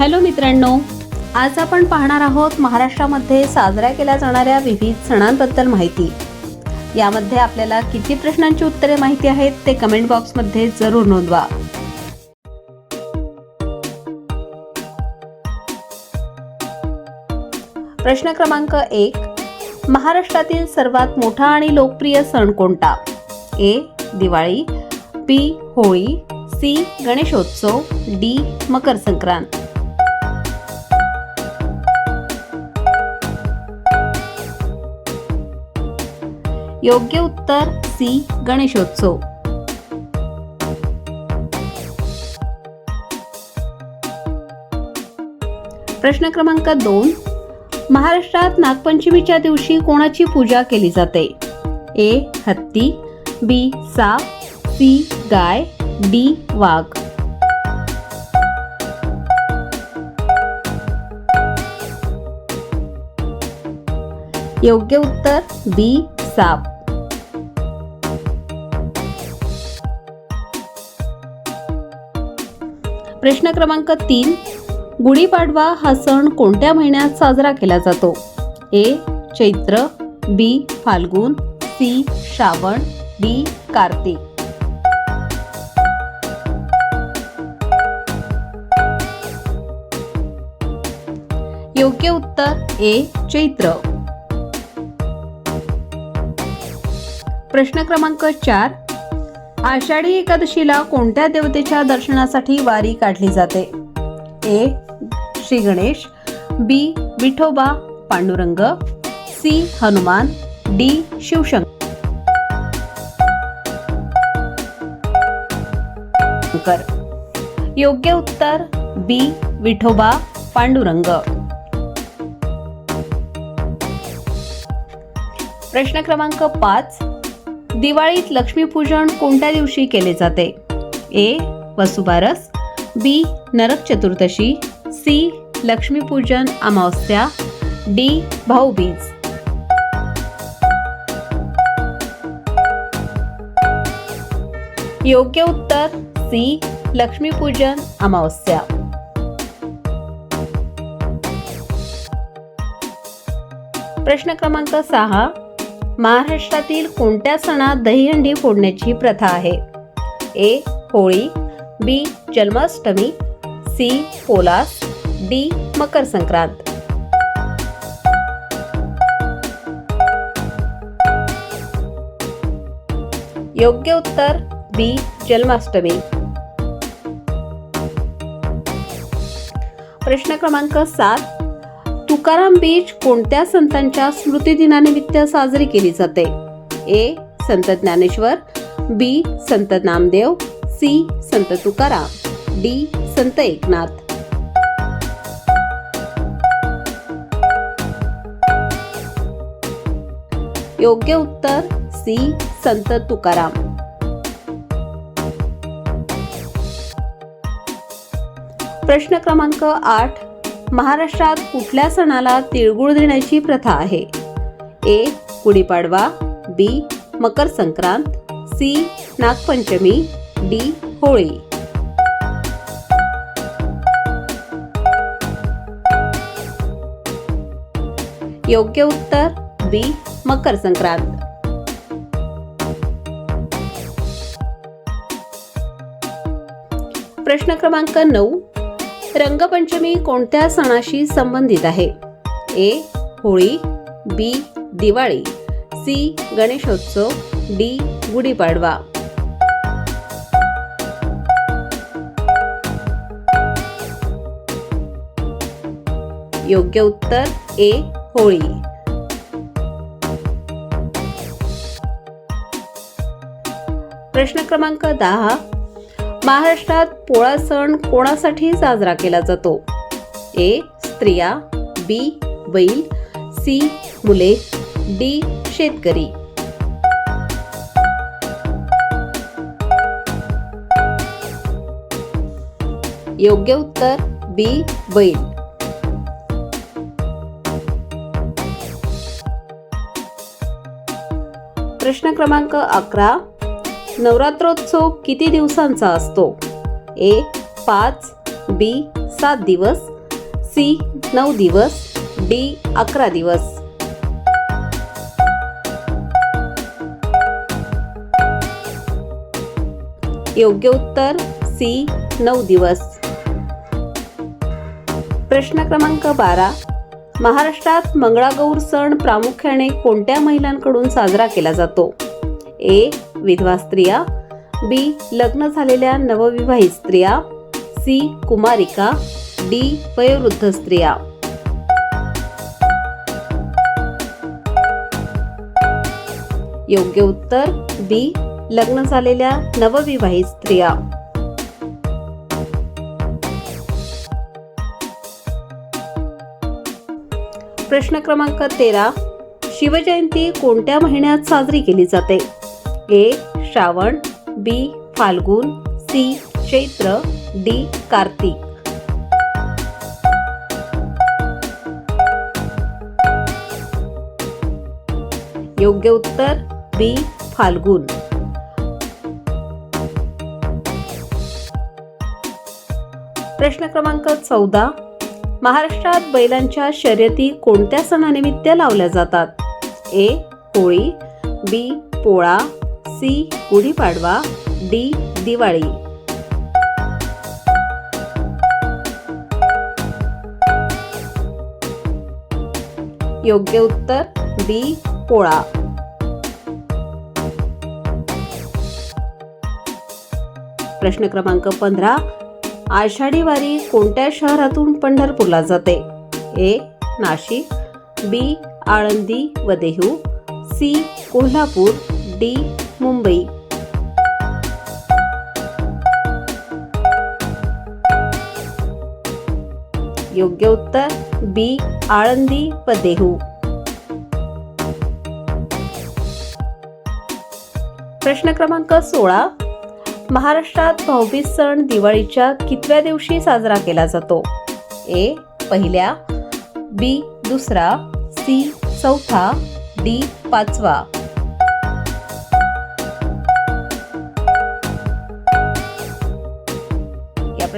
Hello मित्रांनो आज आपण पाहणार आहोत महाराष्ट्रामध्ये साजऱ्या केल्या जाणाऱ्या विविध सणांबद्दल माहिती. यामध्ये आपल्याला किती प्रश्नांची उत्तरे माहिती आहेत ते कमेंट बॉक्समध्ये जरूर नोंदवा. प्रश्न क्रमांक एक महाराष्ट्रातील सर्वात मोठा आणि लोकप्रिय सण कोणता? A Diwali B Holi C Ganeshotsav D Makar Sankrant योग्य उत्तर सी गणेशोत्सव. प्रश्न क्रमांक दोन. महाराष्ट्रात नागपंचमीच्या दिवशी कोणाची पूजा केली जाते? ए हत्ती बी साप सी गाय डी वाघ. योग्य उत्तर बी साप प्रश्न क्रमांक तीन. गुढीपाडवा हा सण कोणत्या महिन्यात साजरा केला जातो? A. Chaitra B. Phalgun C. Shravan D. Kartik. योग्य उत्तर ए. चैत्र. प्रश्न क्रमांक चार. आषाढी एकादशीला कोणत्या देवतेच्या दर्शनासाठी वारी काढली जाते? A. Shri Ganesh B. Vithoba Pandurang C. Hanuman D. Shivshankar. योग्य उत्तर बी. विठोबा पांडुरंग. प्रश्न क्रमांक पाच. दिवाळीत लक्ष्मीपूजन कोणत्या दिवशी केले जाते? A. Vasubaras B. Narak Chaturdashi C. Lakshmipujan Amavasya D. Bhaubeej. योग्य उत्तर सी. लक्ष्मीपूजन अमावस्या. प्रश्न क्रमांक सहा. महाराष्ट्रातील कोणत्या सणात दहीहंडी फोडण्याची प्रथा आहे? A. Holi B. Janmashtami C. Polas D. Makar Sankrant योग्य उत्तर बी. जन्माष्टमी. प्रश्न क्रमांक सात. तुकाराम बीच कोणत्या संतांच्या स्मृतिदिनानिमित्त साजरी केली जाते? ए संत ज्ञानेश्वर बी संत नामदेव सी संत तुकाराम डी संत एकनाथ. योग्य उत्तर सी संत तुकाराम. प्रश्न क्रमांक आठ महाराष्ट्रात कुठल्या सणाला तिळगुळ देण्याची प्रथा आहे? A. Gudhipadwa B. Makar Sankrant C. Nagpanchami D. Holi. योग्य उत्तर बी. मकर संक्रांत प्रश्न क्रमांक नऊ. रंगपंचमी कोणत्या सणाशी संबंधित आहे? A Holi B Diwali C Ganeshotsav D Gudhipadwa. योग्य उत्तर ए होळी. प्रश्न क्रमांक दहा महाराष्ट्रात पोळा सण कोणासाठी साजरा केला जातो? ए स्त्रिया बी बैल सी मुले डी शेतकरी. योग्य उत्तर बी बैल. प्रश्न क्रमांक अकरा नवरात्रोत्सव किती दिवसांचा असतो? ए पाच बी सात दिवस सी नऊ दिवस डी अकरा दिवस. योग्य उत्तर सी नऊ दिवस. प्रश्न क्रमांक बारा. महाराष्ट्रात मंगळागौर सण प्रामुख्याने कोणत्या महिलांकडून साजरा केला जातो? ए विधवा स्त्रिया. बी लग्न झालेल्या नवविवाहित स्त्रिया. सी कुमारिका. डी वयोवृद्ध स्त्रिया. योग्य उत्तर बी लग्न झालेल्या नवविवाहित स्त्रिया. प्रश्न क्रमांक तेरा. शिवजयंती कोणत्या महिन्यात साजरी केली जाते? A Shravan B Phalgun C Chaitra D Kartik. योग्य उत्तर बी फाल्गुन. प्रश्न क्रमांक चौदा. महाराष्ट्रात बैलांच्या शर्यती कोणत्या सणानिमित्त लावल्या जातात? A Holi B Pola C Gudhipadwa D Diwali. योग्य उत्तर बी पोळा. प्रश्न क्रमांक पंधरा. आषाढी वारी कोणत्या शहरातून पंढरपूरला जाते? ए नाशिक बी आळंदी व देहू सी कोल्हापूर डी मुंबई. योग्य उत्तर बी आळंदी व देहू प्रश्न क्रमांक सोळा. महाराष्ट्रात भाऊबीज सण दिवाळीच्या कितव्या दिवशी साजरा केला जातो? ए पहिल्या बी दुसरा सी चौथा डी पाचवा.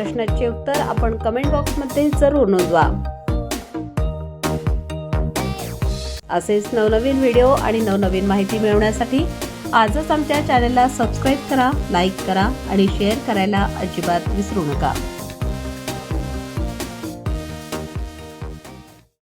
प्रश्नाचे उत्तर आपण कमेंट बॉक्समध्ये जरूर नोंदवा. असेच नवनवीन व्हिडिओ आणि नवनवीन माहिती मिळवण्यासाठी आजच आमच्या चॅनलला सबस्क्राईब करा लाईक करा आणि शेअर करायला अजिबात विसरू नका.